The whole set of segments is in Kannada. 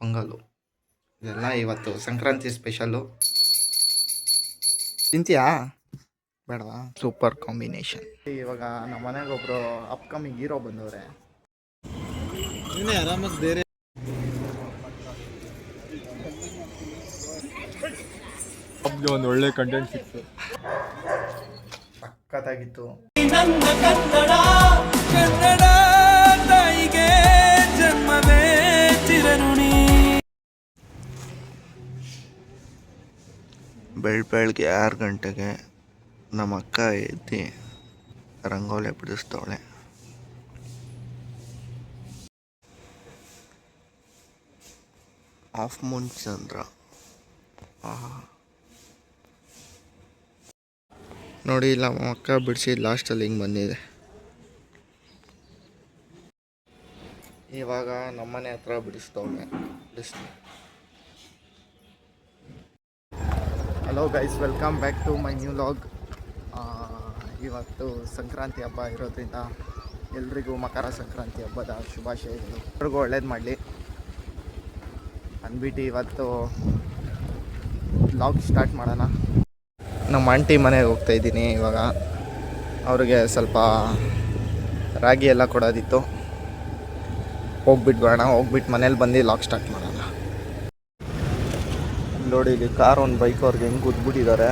ಪೊಂಗಲು. ಇದೆಲ್ಲ ಇವತ್ತು ಸಂಕ್ರಾಂತಿ ಸ್ಪೆಷಲ್ಲು ತಿಂತೀಯಾ? ಬೇಡವಾ? ಸೂಪರ್ ಕಾಂಬಿನೇಷನ್ ಇವಾಗ ನಮ್ಮ ಮನೆಗೆ ಒಬ್ರು ಅಪ್ಕಮಿಂಗ್ ಹೀರೋ ಬಂದವ್ರೆ. ಆರಾಮಾಗಿ ಬೇರೆ ಒಂದು ಒಳ್ಳೆ ಕಂಟೆಂಟ್ ಸಿಕ್ತು. ಸಖತ್ತಾಗಿತ್ತು. ಬೆಳ್, ಬೆಳಗ್ಗೆ ಆರು ಗಂಟೆಗೆ ನಮ್ಮ ಅಕ್ಕ ಎದ್ದು ರಂಗೋಲಿ ಬಿಡಿಸ್ತವಳೆ ಆಫ್ ಮೂನ್ ಚಂದ್ರ ನೋಡಿ, ಇಲ್ಲ ಅಕ್ಕ ಬಿಡಿಸಿ ಲಾಸ್ಟಲ್ಲಿ ಹಿಂಗೆ ಬಂದಿದೆ. ಇವಾಗ ನಮ್ಮನೆ ಹತ್ರ ಬಿಡಿಸ್ತವಳೆ ಬಿಡಿಸ್ತೀನಿ hello guys welcome back to my new vlog ಇವತ್ತು ಸಂಕ್ರಾಂತಿ ಹಬ್ಬ ಇರೋದ್ರಿಂದ ಎಲ್ರಿಗೂ ಮಕರ ಸಂಕ್ರಾಂತಿ ಹಬ್ಬದ ಶುಭಾಶಯಗಳು. ಎಲ್ರಿಗೂ ಒಳ್ಳೇದು ಮಾಡಲಿ. ಅಂದ್ಬಿಟ್ಟು ಇವತ್ತು ಲಾಗ್ ಸ್ಟಾರ್ಟ್ ಮಾಡೋಣ. ನಮ್ಮ ಆಂಟಿ ಮನೆಗೆ ಹೋಗ್ತಾ ಇದ್ದೀನಿ ಇವಾಗ. ಅವ್ರಿಗೆ ಸ್ವಲ್ಪ ರಾಗಿ ಎಲ್ಲ ಕೊಡೋದಿತ್ತು. ಹೋಗ್ಬಿಟ್ಟು ಬರೋಣ ಹೋಗ್ಬಿಟ್ಟು ಮನೇಲಿ ಬಂದು ಲಾಗ್ ಸ್ಟಾರ್ಟ್ ಮಾಡೋಣ. ನೋಡಿ, ಇಲ್ಲಿ ಕಾರ್ ಒಂದು ಬೈಕ್ ಅವ್ರಿಗೆ ಹೆಂಗೆ ಗುದ್ಬಿಟ್ಟಿದ್ದಾರೆ.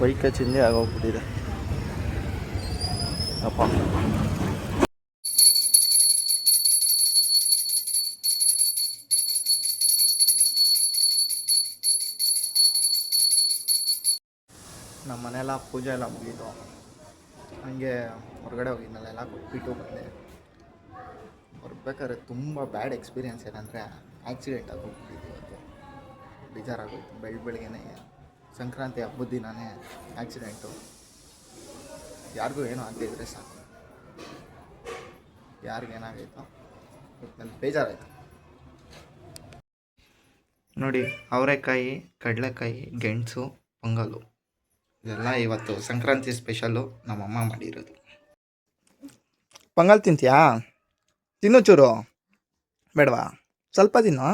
ಬೈಕೇ ಚಿಂದೆ ಆಗೋಗ್ಬಿಟ್ಟಿದೆ. ಅಪ್ಪ. ನಮ್ಮ ಮನೆಯೆಲ್ಲ ಪೂಜೆ ಎಲ್ಲ ಮುಗೀತು. ಹಂಗೆ ಹೊರಗಡೆ ಹೋಗಿದ್ನಲ್ಲ ಎಲ್ಲ ಕೊಟ್ಬಿಟ್ಟು ಬಂದೆ. ಹೊರಬೇಕಾದ್ರೆ ತುಂಬ ಬ್ಯಾಡ್ ಎಕ್ಸ್ಪೀರಿಯನ್ಸ್ ಏನಂದರೆ ಆಕ್ಸಿಡೆಂಟ್ ಆಗೋಗ್ಬಿಟ್ಟಿತ್ತು ಇವತ್ತು ಬೇಜಾರಾಗೋಯ್ತು. ಬೆಳ್ ಬೆಳಗ್ಗೆನೆ ಸಂಕ್ರಾಂತಿ ಹಬ್ಬದ ದಿನವೇ ಆ್ಯಕ್ಸಿಡೆಂಟು ಯಾರಿಗೂ ಏನೂ ಆಗದಿದ್ರೆ ಸಾಕು. ಯಾರಿಗೇನಾಗೈತೋ ನನ್ನ ಬೇಜಾರಾಯಿತು. ನೋಡಿ ಅವರೆಕಾಯಿ ಕಡಲೆಕಾಯಿ ಗೆಣಸು ಪೊಂಗಲು ಇದೆಲ್ಲ ಇವತ್ತು ಸಂಕ್ರಾಂತಿ ಸ್ಪೆಷಲ್ಲು ನಮ್ಮಮ್ಮ ಮಾಡಿರೋದು. ಪೊಂಗಲ್ ತಿಂತೀಯಾ? ತಿನ್ನು ಚೂರು. ಬೇಡವಾ? ಸ್ವಲ್ಪ ತಿನ್ನು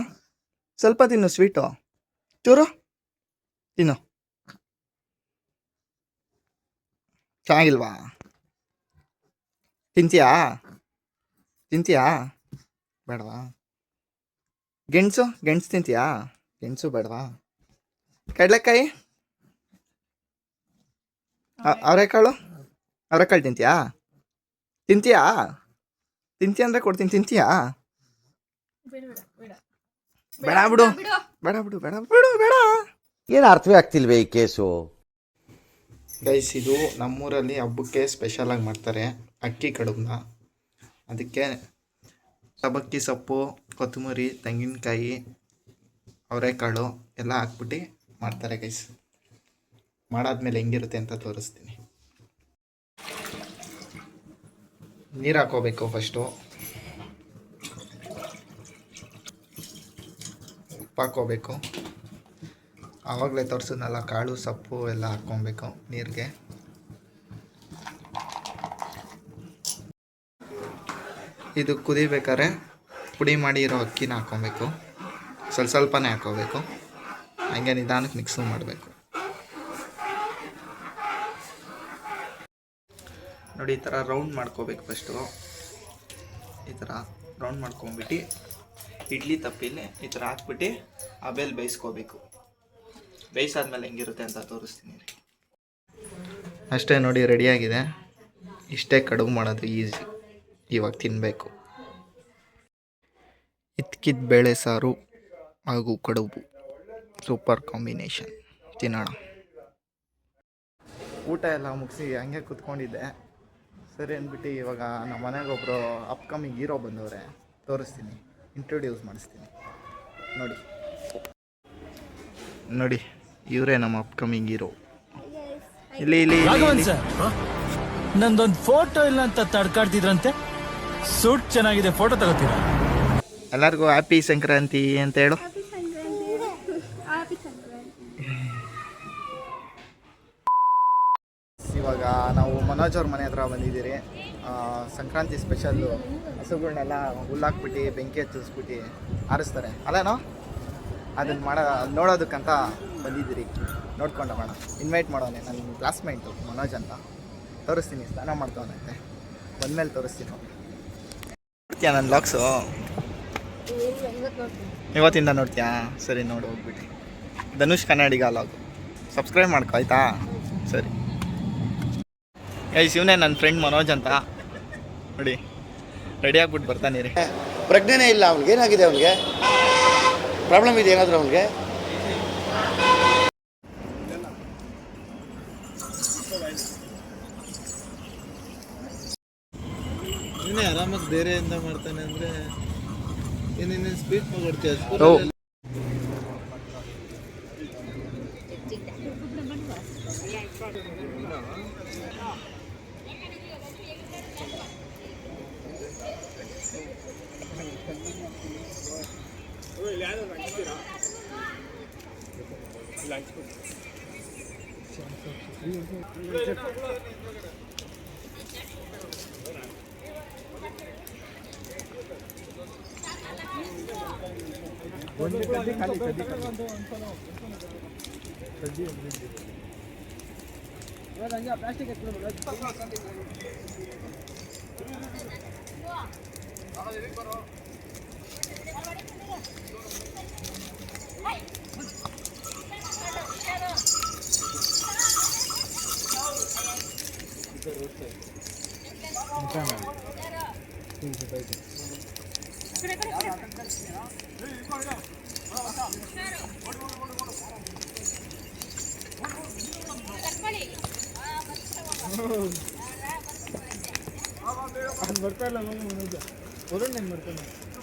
ಸ್ವಲ್ಪ ತಿನ್ನು ಸ್ವೀಟು. ಚೂರು ತಿನ್ನು ಚೆನ್ನಾಗಿಲ್ವಾ ತಿಂತೀಯಾ ತಿಂತೀಯಾ ಬೇಡವಾ ಗೆಣಸು ಗೆಣಸು ತಿಂತೀಯಾ ಗೆಣಸು ಬೇಡವಾ ಕಡಲೆಕಾಯಿ ಅವರೆಕಾಳು ಅವರೆಕಾಳು ತಿಂತೀಯಾ ತಿಂತೀಯಾ ತಿಂತೀಯ ಅಂದರೆ ಕೊಡ್ತೀನಿ ತಿಂತೀಯಾ ಬೇಡ ಬಿಡು ಬೇಡ ಬಿಡು ಬೇಡ ಬಿಡು ಬೇಡ. ಏನು ಅರ್ಥವೇ ಆಗ್ತಿಲ್ವೇ ಈ ಕೇಸು? ಗೈಸ್ ಇದು ನಮ್ಮೂರಲ್ಲಿ ಹಬ್ಬಕ್ಕೆ ಸ್ಪೆಷಲಾಗಿ ಮಾಡ್ತಾರೆ ಅಕ್ಕಿ ಕಡುಬನ್ನ. ಅದಕ್ಕೆ ಸಬ್ಬಕ್ಕಿ ಸೊಪ್ಪು ಕೊತ್ತಂಬರಿ ತೆಂಗಿನಕಾಯಿ ಅವರೆಕಾಳು ಎಲ್ಲ ಹಾಕ್ಬಿಟ್ಟು ಮಾಡ್ತಾರೆ ಗೈಸ್ ಮಾಡಾದ್ಮೇಲೆ ಹೆಂಗಿರುತ್ತೆ ಅಂತ ತೋರಿಸ್ತೀನಿ. ನೀರು ಹಾಕೋಬೇಕು ಫಸ್ಟು ಹಾಕೋಬೇಕು ಆವಾಗಲೇ ತೋರಿಸಿದ್ನಲ್ಲ, ಕಾಳು, ಸೊಪ್ಪು ಎಲ್ಲ ಹಾಕ್ಕೊಬೇಕು ನೀರಿಗೆ. ಇದು ಕುದಿಬೇಕಾದ್ರೆ ಪುಡಿ ಮಾಡಿರೋ ಅಕ್ಕಿನ ಹಾಕ್ಕೊಬೇಕು. ಸ್ವಲ್ಪ ಸ್ವಲ್ಪನೇ ಹಾಕ್ಕೋಬೇಕು. ಹಂಗೆ ನಿಧಾನಕ್ಕೆ ಮಿಕ್ಸು ಮಾಡಬೇಕು. ನೋಡಿ, ಈ ಥರ ರೌಂಡ್ ಮಾಡ್ಕೋಬೇಕು ಫಸ್ಟು ಈ ಥರ ರೌಂಡ್ ಮಾಡ್ಕೊಂಬಿಟ್ಟು ಇಡ್ಲಿ ತಪ್ಪಿಲಿ ಈ ಥರ ಹಾಕ್ಬಿಟ್ಟು ಆಮೇಲೆ ಬೇಯಿಸ್ಕೋಬೇಕು. ಬೇಯಿಸಾದ್ಮೇಲೆ ಹೆಂಗಿರುತ್ತೆ ಅಂತ ತೋರಿಸ್ತೀನಿ. ಅಷ್ಟೇ ನೋಡಿ, ರೆಡಿಯಾಗಿದೆ. ಇಷ್ಟೇ ಕಡುಬು ಮಾಡೋದು ಈಸಿ. ಇವಾಗ ತಿನ್ನಬೇಕು ಇತ್ಕಿದ ಬೇಳೆ ಸಾರು ಹಾಗೂ ಕಡುಬು. Super combination. ತಿನ್ನೋಣ. ಊಟ ಎಲ್ಲ ಮುಗಿಸಿ ಹಂಗೆ ಕುತ್ಕೊಂಡಿದ್ದೆ. ಸರಿ ಅಂದ್ಬಿಟ್ಟು ಇವಾಗ ನಮ್ಮ ಮನೆಗೆ ಒಬ್ಬರು ಅಪ್ಕಮಿಂಗ್ ಹೀರೋ ಬಂದವ್ರೆ. ತೋರಿಸ್ತೀನಿ. ಇಂಟ್ರೊಡ್ಯೂಸ್ ಮಾಡಿಸ್ತೀನಿ. ನೋಡಿ. ನೋಡಿ ಇವರೇ ನಮ್ಮ ಅಪ್ಕಮಿಂಗ್ ಹೀರೋ ಇಲ್ಲಿ ಇಲ್ಲಿ ನಂದೊಂದು ಫೋಟೋ ಇಲ್ಲ ಅಂತ ತಡ್ಕಾಡ್ತಿದ್ರಂತೆ. ಸೂಟ್ ಚೆನ್ನಾಗಿದೆ ಫೋಟೋ ತಗೋತೀರಾ? ಎಲ್ಲರಿಗೂ ಹ್ಯಾಪಿ ಸಂಕ್ರಾಂತಿ ಅಂತ ಹೇಳು ಇವಾಗ ನಾವು ಮನೋಜ್ ಅವ್ರ ಮನೆ ಹತ್ರ ಬಂದಿದ್ದೀರಿ. ಸಂಕ್ರಾಂತಿ ಸ್ಪೆಷಲ್ಲು ಹಸುಗಳನ್ನೆಲ್ಲ ಹುಲ್ಲಾಕ್ಬಿಟ್ಟು, ಬೆಂಕಿ ಹಚ್ಚಿಸ್ಬಿಟ್ಟು ಆರಿಸ್ತಾರೆ. ಅಲ್ಲೇನೋ? ಅದನ್ನು ಮಾಡೋ, ನೋಡೋದಕ್ಕಂತ ಬಂದಿದ್ದೀರಿ. ನೋಡ್ಕೊಂಡು ಮಾಡೋಣ ಇನ್ವೈಟ್ ಮಾಡೋನೆ ನನ್ನ ಕ್ಲಾಸ್ಮೇಟು ಮನೋಜ್ ಅಂತ. ತೋರಿಸ್ತೀನಿ, ಸ್ನಾನ ಮಾಡ್ತವನಂತೆ ಬಂದಮೇಲೆ ತೋರಿಸ್ತೀನಿ ನೋಡಿ ನೋಡ್ತೀಯಾ ನನ್ನ ಲಾಕ್ಸು ಇವತ್ತಿಂದ ನೋಡ್ತೀಯಾ? ಸರಿ, ನೋಡಿ ಹೋಗ್ಬಿಟ್ಟು ಧನುಷ್ ಕನ್ನಡಿಗ ಲಾಗು ಸಬ್ಸ್ಕ್ರೈಬ್ ಮಾಡ್ಕೊ, ಆಯಿತಾ? ಸರಿ. ಗೈಸ್ ಇವನೇ ನನ್ನ ಫ್ರೆಂಡ್ ಮನೋಜ್ ಅಂತ. ನೋಡಿ ರೆಡಿ ಆಗ್ಬಿಟ್ಟು ಬರ್ತಾನೆ ರೀ ಪ್ರಜ್ಞೆನೇ ಇಲ್ಲ ಅವ್ನಿಗೆ ಏನಾಗಿದೆ ಅವನಿಗೆ? ಪ್ರಾಬ್ಲಮ್ ಇದೆ ಏನಾದರೂ ಅವನಿಗೆ? ಆರಾಮಾಗಿ ಬೇರೆಯಿಂದ ಮಾಡ್ತಾನೆ ಅಂದ್ರೆ ಏನೇನೇನು ಸ್ಪೀಡ್ ಪ್ಲಾಸ್ಟಿಕ್ ಎತ್ಕೊಂಡು ಕೊಡ್ತೀಯ ಓ ಈ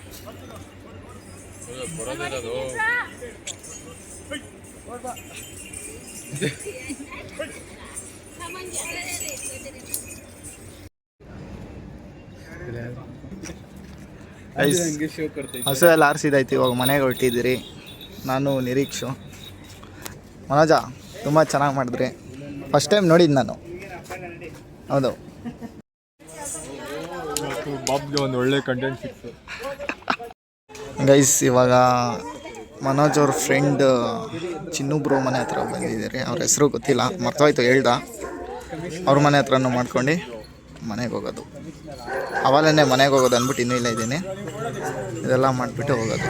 ಹಂಗೆ ಶೋ ಕೊಡ್ತೈತೆ ಹಸು ಎಲ್ಲ ಆರಿಸಿದೈತಿ ಇವಾಗ ಮನೆಗೆ ಹೊರಟಿದ್ದೀರಿ. ನಾನು ನಿರೀಕ್ಷು. ಮನೋಜ ತುಂಬ ಚೆನ್ನಾಗಿ ಮಾಡಿದ್ರಿ. ಫಸ್ಟ್ ಟೈಮ್ ನೋಡಿದ್ದು ನಾನು. ಹೌದು. ಬಾಬ್ಗೆ ಒಂದು ಒಳ್ಳೆ ಕಂಟೆಂಟ್ ಸಿಕ್ತು. ಗೈಸ್ ಇವಾಗ ಮನೋಜ್ ಅವ್ರ ಫ್ರೆಂಡ್ ಚಿನ್ನು ಬ್ರೋ ಮನೆ ಹತ್ರ ಬಂದಿದ್ದೀರಿ. ಅವ್ರ ಹೆಸರು ಗೊತ್ತಿಲ್ಲ, ಮರ್ತೋಯ್ತು, ಹೇಳ್ದ. ಅವ್ರ ಮನೆ ಹತ್ರನೂ ಮಾಡ್ಕೊಂಡು ಮನೆಗೆ ಹೋಗೋದು. ಅವಾಗಲೇ ಮನೆಗೆ ಹೋಗೋದು ಅಂದ್ಬಿಟ್ಟು ಇನ್ನೂ ಇಲ್ಲ ಇದ್ದೀನಿ. ಇದೆಲ್ಲ ಮಾಡಿಬಿಟ್ಟು ಹೋಗೋದು.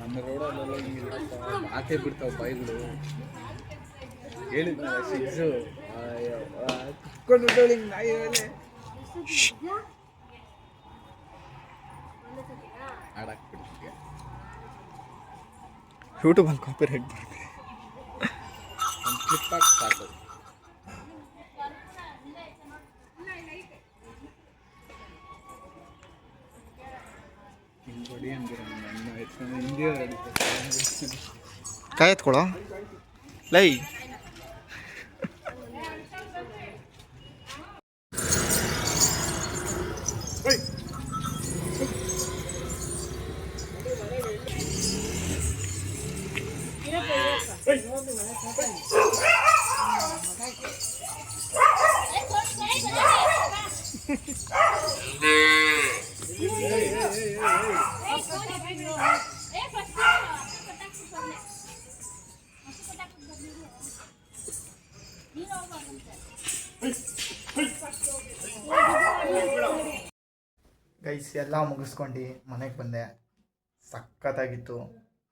ನಮ್ಮ ರೋಡಲ್ಲೆಲ್ಲ ಹಿಂಗೆ ಆಕೆ ಬಿಡ್ತಾವೆ ಬಾಯಿಗಳು. ಹೇಳಿದ್ನಲ್ಲ ಸಿಗ್ಸು ಕುತ್ಕೊಂಡು ಹಿಂಗೆ ನಾಯಿ ಮೇಲೆ. ಆಡಾಕ್ ಬಿಡ್ತೀಯ ಯೂಟ್ಯೂಬಲ್ಲಿ ಕಾಪಿ ರೈಟ್ ಬರುತ್ತೆ. ಒಂದು ಕ್ಲಿಪ್ ಹಾಕಿ ಸಾಕು. काय आहेत कोळा लई Hey, hey, hey, hey, hey. Guys ಎಲ್ಲ ಮುಗಿಸ್ಕೊಂಡು ಮನೆಗೆ ಬಂದೆ. ಸಖತ್ತಾಗಿತ್ತು.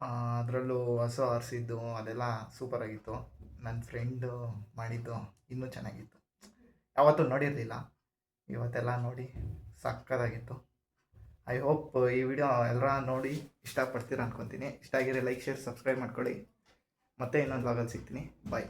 ಅದರಲ್ಲೂ ಹಸು ಹರಿಸಿದ್ದು ಅದೆಲ್ಲ ಸೂಪರಾಗಿತ್ತು ನನ್ನ ಫ್ರೆಂಡು ಮಾಡಿದ್ದು ಇನ್ನೂ ಚೆನ್ನಾಗಿತ್ತು. ಯಾವತ್ತೂ ನೋಡಿರಲಿಲ್ಲ. ಇವತ್ತೆಲ್ಲ ನೋಡಿ ಸಖತ್ತಾಗಿತ್ತು. ಐ ಹೋಪ್ ಈ ವಿಡಿಯೋ ಎಲ್ಲರ ನೋಡಿ ಇಷ್ಟಪಡ್ತೀರ ಅನ್ಕೊತೀನಿ. ಇಷ್ಟ ಆಗಿರೋ ಲೈಕ್ ಶೇರ್ ಸಬ್ಸ್ಕ್ರೈಬ್ ಮಾಡ್ಕೊಳ್ಳಿ. ಮತ್ತೆ ಇನ್ನೊಂದು ಲಾಗಲ್ಲಿ ಸಿಗ್ತೀನಿ. ಬಾಯ್